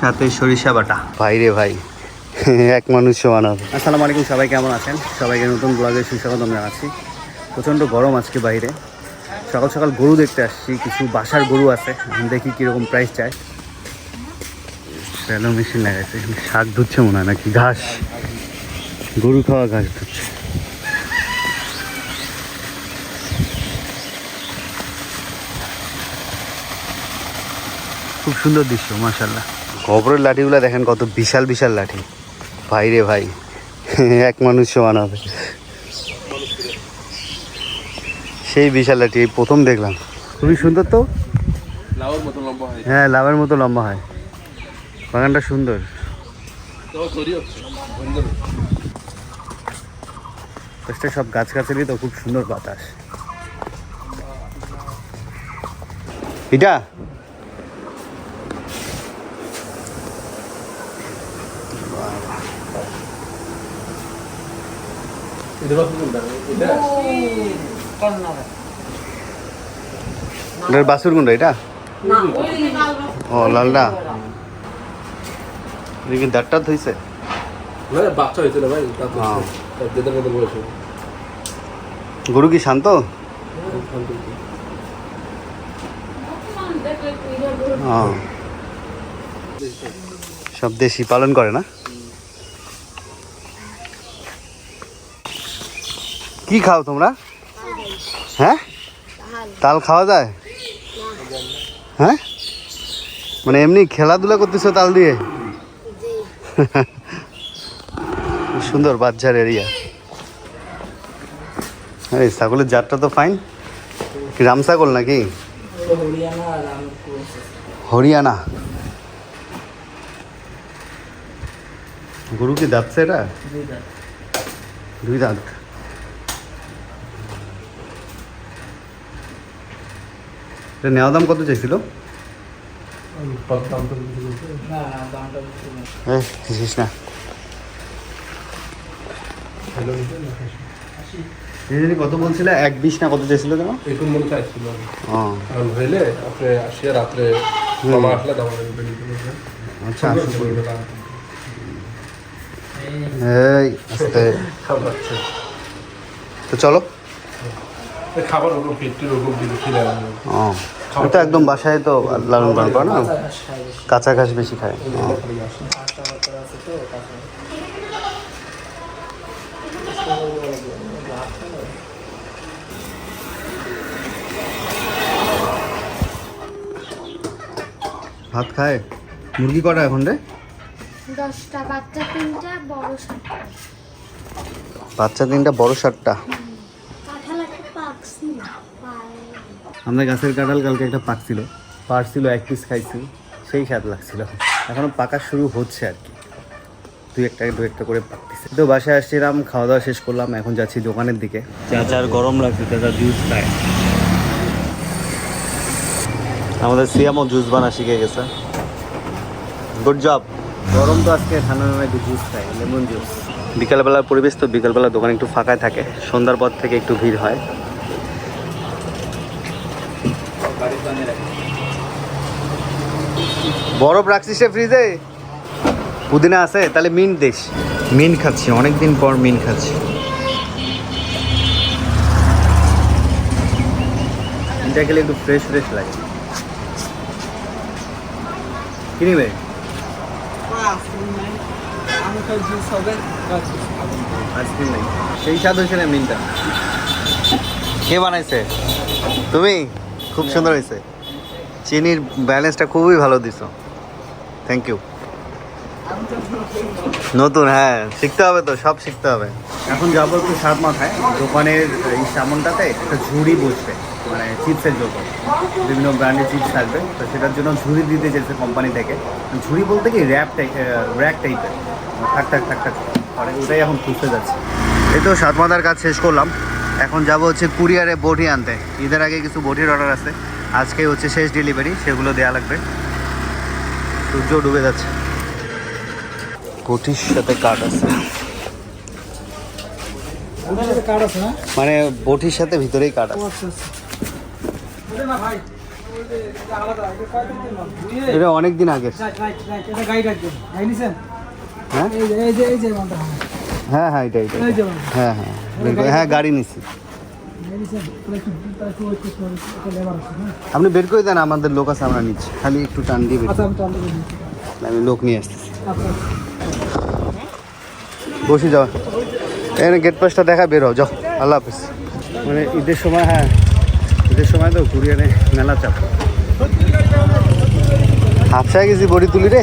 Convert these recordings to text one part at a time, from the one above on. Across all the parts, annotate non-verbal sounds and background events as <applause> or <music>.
সাথে সরিষা বাটা। ভাই রে ভাই এক মানুষ সমান হবে। আসসালামু আলাইকুম সবাই কেমন আছেন? সবাইকে নতুন ব্লগে সুস্বাগতম জানাচ্ছি। প্রচণ্ড গরম আজকে বাইরে। সকাল সকাল গরু দেখতে আসছি কিছু বাসার গরু আছে দেখি কীরকম প্রাইস চায়। স্যালো মেশিন লাগাইছে শাক ধুচ্ছে মনে হয় নাকি ঘাস। গরু খাওয়া ঘাস ধুচ্ছে। খুব সুন্দর দৃশ্য মাশাল্লাহ খবরের লাঠিগুলো দেখেন কত বিশাল বিশাল লাঠি। ভাই রে ভাই <laughs> এক মানুষ সমান হবে। সেই বিশাল লাঠি এই প্রথম দেখলাম। খুবই সুন্দর তো? হয়। লাভের মতো লম্বা হয়। বাগানটা সুন্দর। সব গাছ গাছেরই তো খুব সুন্দর বাতাস। এটা এটা বাস কোনটা এটা এটার বাসুর গুন্ডা এটা? ও এটা ধুইছে বাচ্চা ভাই হ্যাঁ। দেদার মতো বয়সে গরু কি শান্ত? হ্যাঁ সব দেশি পালন করে না? কি খাও তোমরা? হ্যাঁ? তাল খাওয়া যায়? হ্যাঁ? মানে এমনি খেলাধুলা করতেছো তাল দিয়ে? সুন্দর বাচ্চার এরিয়া এই ছাগলের জাতটা তো ফাইন রাম ছাগল নাকি? হরিয়ানা। গরু কি দাঁতছে এটা দুই দাঁত। এটা নেওয়া দাম কত চাইছিল? না কত বলছিলে? এক বিশ না কত চাইছিল কেন এখন মনে চাইছিল কারণ হইলে আপনি আসিয়া রাত্রে মামা আসলে দাম আচ্ছা এই আস্তে। তো চলো। খাবার ওরকম দিকে খিলে ও এটা একদম বাসায় তো লালন পালন করে না? কাঁচা ঘাস বেশি খায়। ভাত খায়? মুরগি কটা এখন রে? দশটা বাচ্চা তিনটা বড় সাতটা। বাচ্চা তিনটা বড় সাতটা। কাঁঠাল আমাদের গাছের কাঁঠাল কালকে একটা পাকছিল পারছিল, এক পিস খাইছি। সেই স্বাদ লাগছিল। এখনও পাকা শুরু হচ্ছে আর কি। দুই একটা দু একটা করে পাকতেছে তো বাসায় আসছিলাম, খাওয়া দাওয়া শেষ করলাম, এখন যাচ্ছি দোকানের দিকে। চাচার গরম লাগছে চাচা জুস খায়। আমাদের সিয়ামও জুস বানা শিখে গেছে। গুড জব গরম তো আজকে ঠান্ডা ঠান্ডা একটু জুস খাই লেমন জুস বিকালবেলার পরিবেশ তো বিকালবেলা দোকান একটু ফাঁকায় থাকে। সন্ধ্যার পর থেকে একটু ভিড় হয়। বরফ রাখছিস ফ্রিজে পুদিনা আছে তাহলে মিন দেশ মিন খাচ্ছি অনেকদিন পর মিন খাচ্ছি। মিনটা খেলে একটু ফ্রেশ ফ্রেশ লাগে। কি নিবে? আইসক্রিম নেই। সেই স্বাদ হয়েছে না মিনটা কে বানাইছে? তুমি? খুব সুন্দর হয়েছে। চিনির ব্যালেন্সটা খুবই ভালো দিছো। থ্যাংক ইউ নতুন হ্যাঁ শিখতে হবে তো সব শিখতে হবে। এখন যাব একটু সাত মাথায়। দোকানের এই সামনটাতে একটা ঝুড়ি বসবে মানে চিপসের জন্য বিভিন্ন ব্র্যান্ডের চিপস থাকবে। তো সেটার জন্য ঝুড়ি দিতে চেয়েছে কোম্পানি থেকে। ঝুড়ি বলতে কি র্যাপ টাইপ র্যাক টাইপের থাক থাক থাক থাক। ওটাই এখন খুঁজতে যাচ্ছে। এই তো সাত মাথার কাজ শেষ করলাম। এখন যাব হচ্ছে কুরিয়ারে বটি আনতে ঈদের আগে কিছু বটির অর্ডার আছে আজকে হচ্ছে শেষ ডেলিভারি সেগুলো দেওয়া লাগবে সূর্য ডুবে যাচ্ছে বটির সাথে কাঠ আছে মানে বটির সাথে ভিতরেই কাঠ আছে এটা অনেক দিন আগের হ্যাঁ হ্যাঁ হ্যাঁ এটা এটা। হ্যাঁ হ্যাঁ বের করে- হ্যাঁ গাড়ি নিছি। আপনি বের করে দেন আমাদের লোক আছে আমরা নিচ্ছি। খালি একটু টান দিয়ে বের আমি লোক নিয়ে আসতেছি। বসে যাও। এখানে গেট পাসটা দেখা বের হও যাও। আল্লাহ হাফিজ। মানে ঈদের সময় হ্যাঁ ঈদের সময় তো কুরিয়ারে মেলা চাপ। হাফসায় গেছি বড়ি তুলি রে।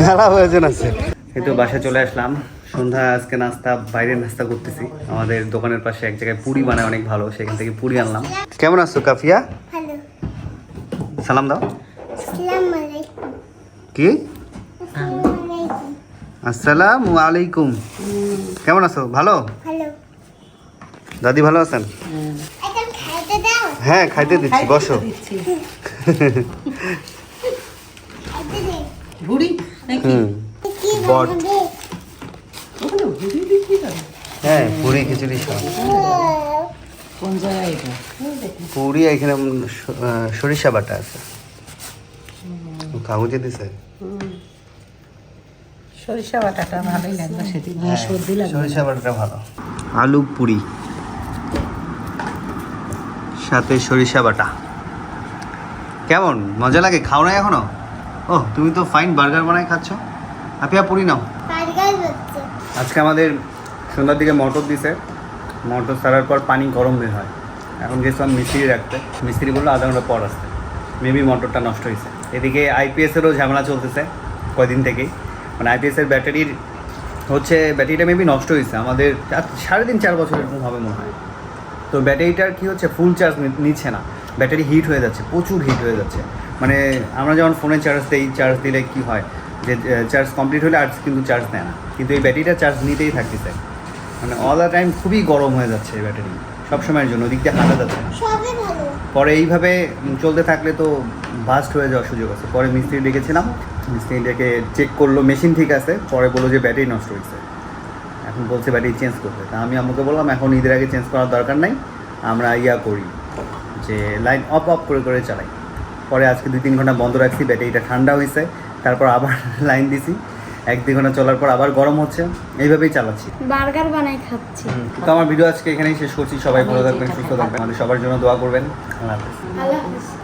মেলা হয়েছেন আছে এই তো বাসায় চলে আসলাম। সন্ধ্যা আজকে নাস্তা বাইরে নাস্তা করতেছি। আমাদের দোকানের পাশে এক জায়গায় পুরি বানায় অনেক ভালো সেখান থেকে পুরি আনলাম। কেমন আছো কাফিয়া? হ্যালো সালাম দাও। আসসালামু আলাইকুম। কি? আসসালামু আলাইকুম। কেমন আছো? ভালো? হ্যালো দাদি ভালো আছেন? হ্যাঁ খাইতে দিচ্ছি বসো। হুম। বট। হ্যাঁ পুরি খিচুড়ি সব। কোন জায়গায় এটা? পুরি এখানে সরিষা বাটা আছে। কাগজে দিছে? সরিষা বাটাটা ভালোই লাগবে সেদিন। সর্দি লাগবে। সরিষা বাটাটা ভালো। আলু পুরি। সাথে সরিষা বাটা। কেমন? মজা লাগে? খাও না এখনও? ও তুমি তো ফাইন বার্গার বানাই খাচ্ছ। আপিয়া পুরি নাও। আজকে আমাদের সন্ধ্যার দিকে মটর দিছে। মটর ছাড়ার পর পানি গরম বের হয়। এখন গেছিলাম মিস্ত্রি রাখতে। মিস্ত্রি বলল আধা ঘণ্টা পর আসতে। মেবি মোটরটা নষ্ট হয়েছে। এদিকে আইপিএসেরও ঝামেলা চলতেছে কয়দিন থেকেই। মানে আইপিএসের ব্যাটারির হচ্ছে ব্যাটারিটা মেবি নষ্ট হয়েছে। আমাদের সাড়ে তিন চার বছর এরকম হবে মনে হয়। তো ব্যাটারিটার কি হচ্ছে ফুল চার্জ নিচ্ছে না। ব্যাটারি হিট হয়ে যাচ্ছে প্রচুর হিট হয়ে যাচ্ছে। মানে আমরা যেমন ফোনে চার্জ দিই চার্জ দিলে কি হয়? যে চার্জ কমপ্লিট হলে আর কিন্তু চার্জ নেয় না। কিন্তু এই ব্যাটারিটা চার্জ নিতেই থাকতেছে। মানে অল দ্য টাইম খুবই গরম হয়ে যাচ্ছে এই ব্যাটারি সবসময়ের জন্য ওদিক দিয়ে হাঁটা যাচ্ছে না। পরে এইভাবে চলতে থাকলে তো বাস্ট হয়ে যাওয়ার সুযোগ আছে। পরে মিস্ত্রি ডেকেছিলাম। মিস্ত্রি ডেকে চেক করল মেশিন ঠিক আছে। পরে বলল যে ব্যাটারি নষ্ট হয়েছে। এখন বলছে ব্যাটারি চেঞ্জ করতে। তা আমি আমাকে বললাম এখন ঈদের আগে চেঞ্জ করার দরকার নাই। আমরা ইয়া করি যে লাইন অফ অফ করে করে চালাই। পরে আজকে দুই তিন ঘণ্টা বন্ধ রাখছি ব্যাটারিটা ঠান্ডা হয়েছে। তারপর আবার <laughs> লাইন দিছি। এক দুই ঘণ্টা চলার পর আবার গরম হচ্ছে। এইভাবেই চালাচ্ছি। বার্গার বানাই খাচ্ছি। তো আমার ভিডিও আজকে এখানেই শেষ করছি। সবাই ভালো থাকবেন সুস্থ থাকবেন। আমাদের সবার জন্য দোয়া করবেন। আল্লাহ হাফেজ। আল্লাহ হাফিজ।